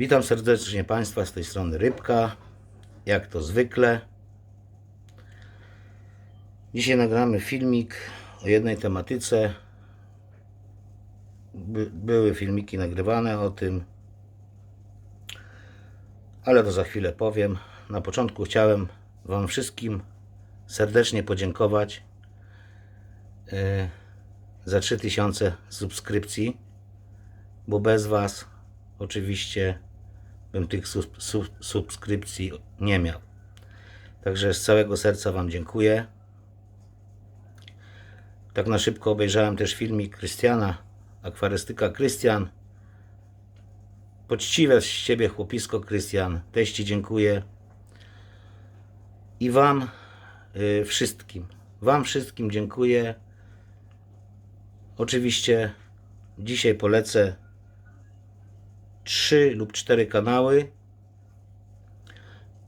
Witam serdecznie Państwa z tej strony Rybka, jak to zwykle. Dzisiaj nagramy filmik o jednej tematyce. By, były filmiki nagrywane o tym, ale to za chwilę powiem. Na początku chciałem Wam wszystkim serdecznie podziękować e, za 3000 subskrypcji, bo bez Was oczywiście bym tych sub, sub, subskrypcji nie miał. Także z całego serca Wam dziękuję. Tak na szybko obejrzałem też filmik Krystiana, akwarystyka Krystian. Poczciwe z Ciebie chłopisko Krystian, też Ci dziękuję. I Wam y, wszystkim, Wam wszystkim dziękuję. Oczywiście dzisiaj polecę trzy lub cztery kanały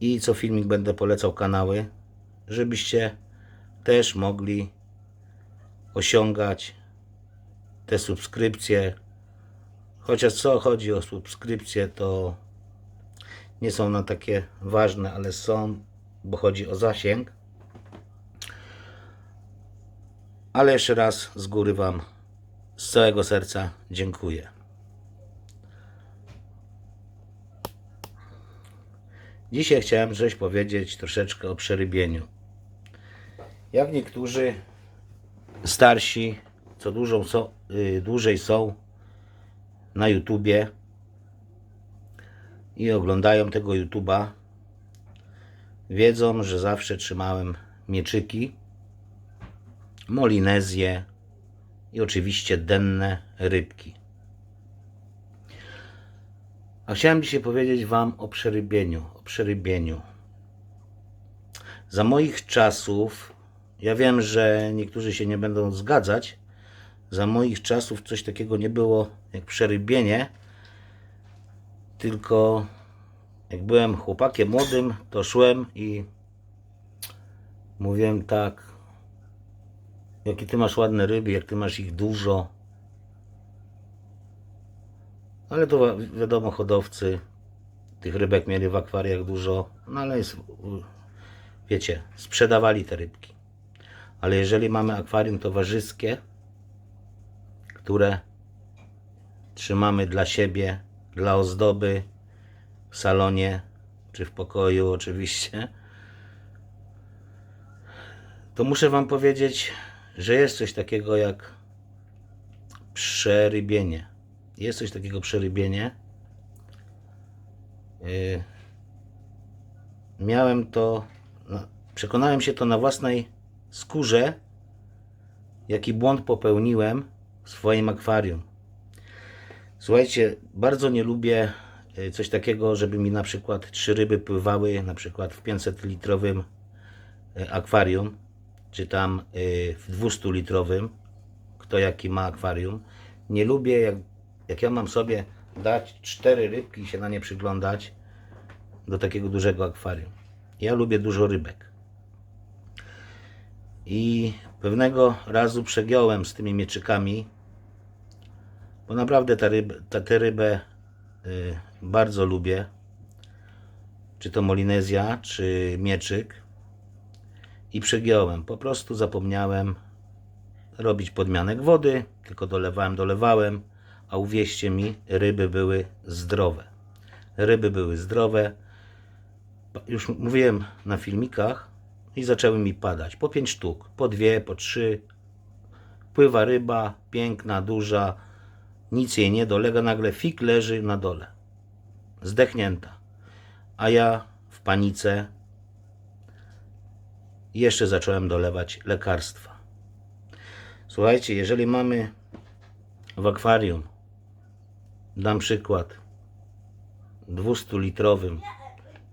i co filmik będę polecał kanały, żebyście też mogli osiągać te subskrypcje. Chociaż co chodzi o subskrypcje, to nie są na takie ważne, ale są, bo chodzi o zasięg. Ale jeszcze raz z góry Wam z całego serca dziękuję. Dzisiaj chciałem coś powiedzieć troszeczkę o przerybieniu. Jak niektórzy starsi, co dużo są, y, dłużej są na YouTubie i oglądają tego YouTuba, wiedzą, że zawsze trzymałem mieczyki, molinezję i oczywiście denne rybki. A chciałem dzisiaj powiedzieć Wam o przerybieniu. O przerybieniu. Za moich czasów, ja wiem, że niektórzy się nie będą zgadzać, za moich czasów coś takiego nie było jak przerybienie, tylko jak byłem chłopakiem młodym, to szłem i mówiłem tak, jakie ty masz ładne ryby, jak ty masz ich dużo. Ale to wi- wiadomo, hodowcy tych rybek mieli w akwariach dużo, no ale jest, wiecie, sprzedawali te rybki. Ale jeżeli mamy akwarium towarzyskie, które trzymamy dla siebie, dla ozdoby w salonie czy w pokoju oczywiście, to muszę Wam powiedzieć, że jest coś takiego jak przerybienie. Jest coś takiego przerybienie. Yy, miałem to, przekonałem się to na własnej skórze, jaki błąd popełniłem w swoim akwarium. Słuchajcie, bardzo nie lubię y, coś takiego, żeby mi na przykład trzy ryby pływały na przykład w 500 litrowym y, akwarium, czy tam y, w 200 litrowym, kto jaki ma akwarium. Nie lubię, jak, jak ja mam sobie dać cztery rybki i się na nie przyglądać do takiego dużego akwarium. Ja lubię dużo rybek. I pewnego razu przegiąłem z tymi mieczykami, bo naprawdę tę rybę, tę, tę rybę y, bardzo lubię. Czy to Molinezja, czy mieczyk. I przegiąłem. Po prostu zapomniałem robić podmianek wody, tylko dolewałem, dolewałem, a uwierzcie mi, ryby były zdrowe. Ryby były zdrowe. Już mówiłem na filmikach i zaczęły mi padać. Po pięć sztuk, po dwie, po trzy. Pływa ryba, piękna, duża, nic jej nie dolega, nagle fik leży na dole. Zdechnięta. A ja w panice jeszcze zacząłem dolewać lekarstwa. Słuchajcie, jeżeli mamy w akwarium, dam przykład, 200-litrowym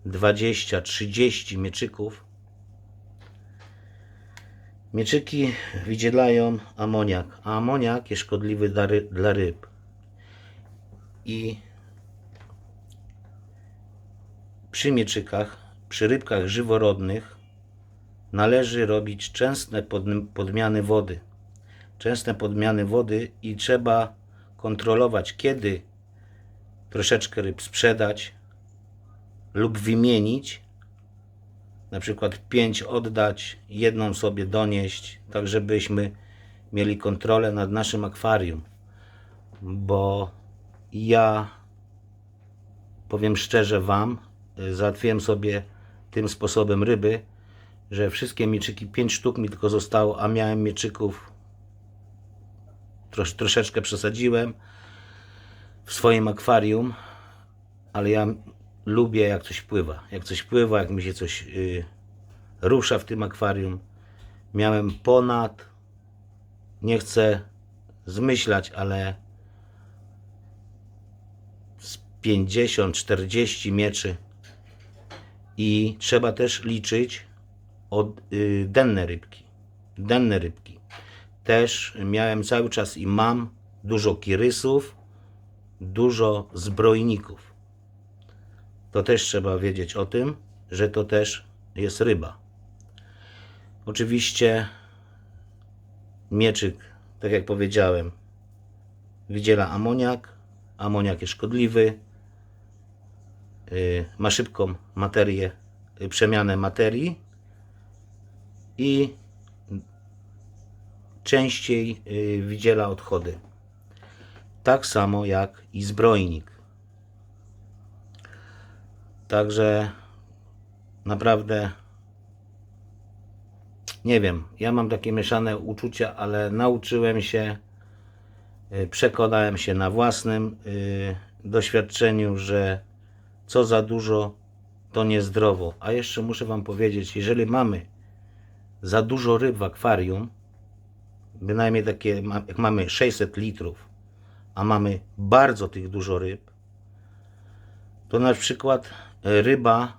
20-30 mieczyków, mieczyki wydzielają amoniak, a amoniak jest szkodliwy dla, ry- dla ryb. I przy mieczykach, przy rybkach żyworodnych należy robić częste pod- podmiany wody. Częste podmiany wody i trzeba kontrolować, kiedy troszeczkę ryb sprzedać lub wymienić. Na przykład pięć oddać, jedną sobie donieść, tak żebyśmy mieli kontrolę nad naszym akwarium. Bo ja powiem szczerze Wam, y, załatwiłem sobie tym sposobem ryby, że wszystkie mieczyki, 5 sztuk mi tylko zostało, a miałem mieczyków trosz, troszeczkę przesadziłem w swoim akwarium, ale ja lubię jak coś pływa. Jak coś pływa, jak mi się coś y, rusza w tym akwarium. Miałem ponad, nie chcę zmyślać, ale z 50-40 mieczy i trzeba też liczyć od y, denne rybki. Denne rybki. Też miałem cały czas i mam dużo kirysów, dużo zbrojników. To też trzeba wiedzieć o tym, że to też jest ryba. Oczywiście mieczyk, tak jak powiedziałem, wydziela amoniak. Amoniak jest szkodliwy. y, Ma szybką materię, y, przemianę materii i częściej y, wydziela odchody. Tak samo jak i zbrojnik. Także naprawdę nie wiem, ja mam takie mieszane uczucia, ale nauczyłem się, y, przekonałem się na własnym y, doświadczeniu, że co za dużo, to niezdrowo. A jeszcze muszę Wam powiedzieć, jeżeli mamy za dużo ryb w akwarium, bynajmniej takie, jak mamy 600 litrów, a mamy bardzo tych dużo ryb, to na przykład e, ryba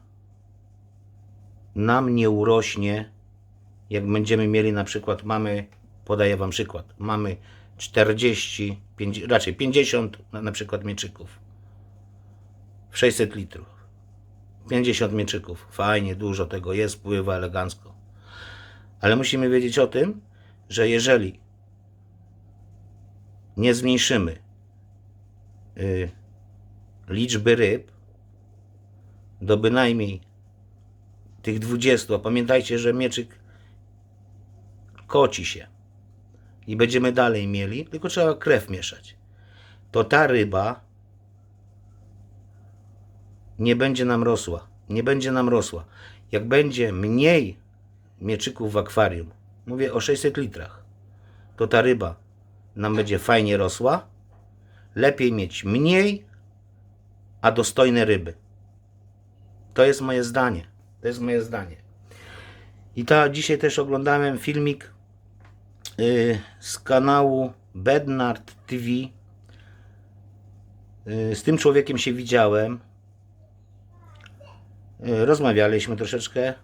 nam nie urośnie, jak będziemy mieli na przykład, mamy, podaję Wam przykład, mamy 40, 5, raczej 50 na, przykład mieczyków w 600 litrów. 50 mieczyków, fajnie, dużo tego jest, pływa elegancko. Ale musimy wiedzieć o tym, że jeżeli nie zmniejszymy y, liczby ryb do bynajmniej tych 20, a pamiętajcie, że mieczyk koci się i będziemy dalej mieli, tylko trzeba krew mieszać, to ta ryba nie będzie nam rosła. Nie będzie nam rosła. Jak będzie mniej mieczyków w akwarium, mówię o 600 litrach, to ta ryba nam będzie fajnie rosła. Lepiej mieć mniej, a dostojne ryby. To jest moje zdanie. To jest moje zdanie. I ta dzisiaj też oglądałem filmik y, z kanału Bednard TV. Y, z tym człowiekiem się widziałem. Y, rozmawialiśmy troszeczkę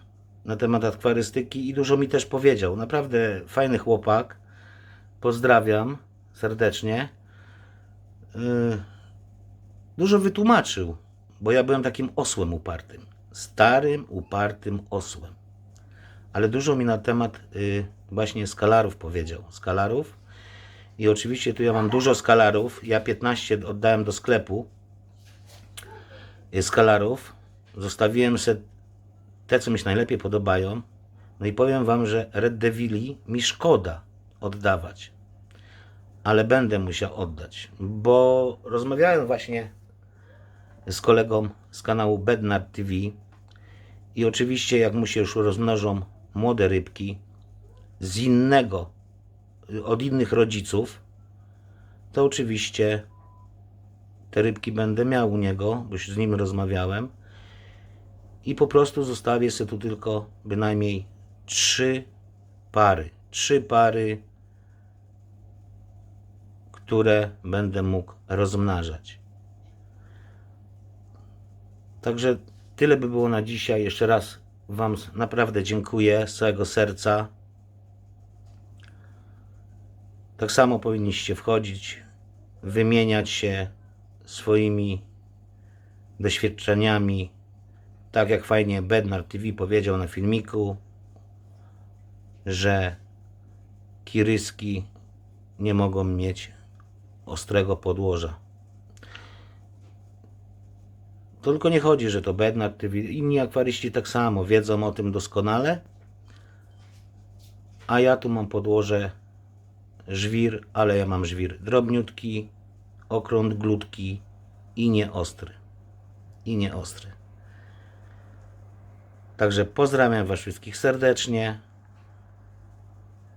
na temat akwarystyki i dużo mi też powiedział. Naprawdę fajny chłopak. Pozdrawiam serdecznie. Y, Dużo wytłumaczył, bo ja byłem takim osłem upartym. Starym, upartym osłem. Ale dużo mi na temat y, właśnie skalarów powiedział. Skalarów. I oczywiście tu ja mam dużo skalarów. Ja 15 oddałem do sklepu y, skalarów. Zostawiłem se te, co mi się najlepiej podobają. No i powiem Wam, że Red Devili mi szkoda oddawać. Ale będę musiał oddać, bo rozmawiałem właśnie z kolegą z kanału Bednard TV i oczywiście jak mu się już rozmnożą młode rybki z innego, od innych rodziców, to oczywiście te rybki będę miał u niego, bo z nim rozmawiałem i po prostu zostawię sobie tu tylko bynajmniej trzy pary. Trzy pary, które będę mógł rozmnażać. Także tyle by było na dzisiaj. Jeszcze raz Wam naprawdę dziękuję z całego serca. Tak samo powinniście wchodzić, wymieniać się swoimi doświadczeniami. Tak jak fajnie Bednar TV powiedział na filmiku, że kiryski nie mogą mieć ostrego podłoża. To tylko nie chodzi, że to Bednar TV. Inni akwaryści tak samo wiedzą o tym doskonale. A ja tu mam podłoże żwir, ale ja mam żwir drobniutki, okrąg glutki i nieostry. I nieostry. Także pozdrawiam Was wszystkich serdecznie.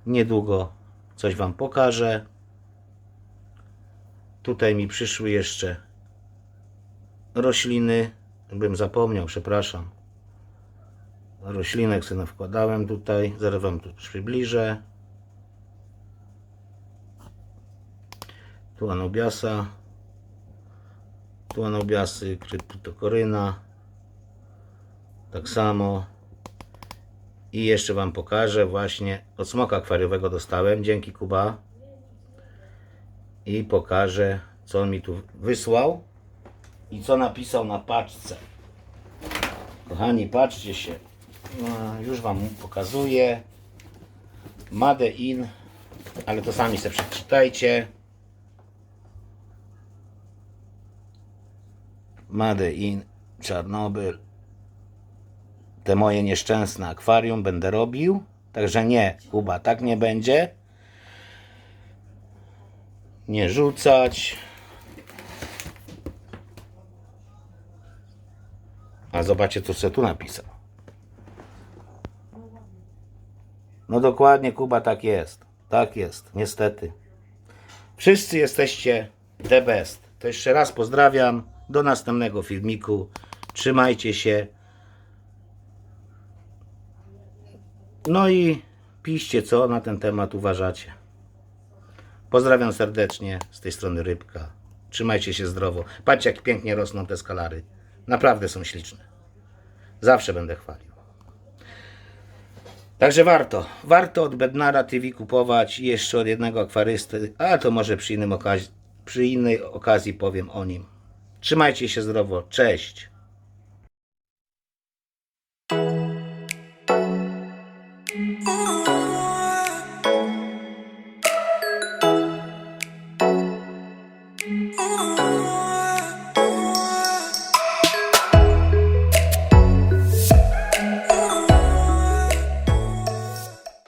Niedługo coś Wam pokażę. Tutaj mi przyszły jeszcze rośliny. Bym zapomniał, przepraszam. Roślinek sobie wkładałem tutaj. Zaraz Wam tu przybliżę. Tu Anubiasa. Tu Anubiasy, Kryptokoryna. Tak samo. I jeszcze Wam pokażę właśnie od smoka akwariowego dostałem. Dzięki Kuba. I pokażę co on mi tu wysłał i co napisał na paczce. Kochani, patrzcie się. No, już Wam pokazuję. Made in, ale to sami sobie przeczytajcie. Made in Czarnobyl. Te moje nieszczęsne akwarium będę robił. Także nie, Kuba, tak nie będzie. Nie rzucać. A zobaczcie, co sobie tu napisał. No dokładnie, Kuba, tak jest. Tak jest, niestety. Wszyscy jesteście the best. To jeszcze raz pozdrawiam. Do następnego filmiku. Trzymajcie się. No i piszcie, co na ten temat uważacie. Pozdrawiam serdecznie z tej strony Rybka. Trzymajcie się zdrowo. Patrzcie, jak pięknie rosną te skalary. Naprawdę są śliczne. Zawsze będę chwalił. Także warto. Warto od Bednara TV kupować i jeszcze od jednego akwarysty, a to może przy, innym przy innej okazji powiem o nim. Trzymajcie się zdrowo. Cześć.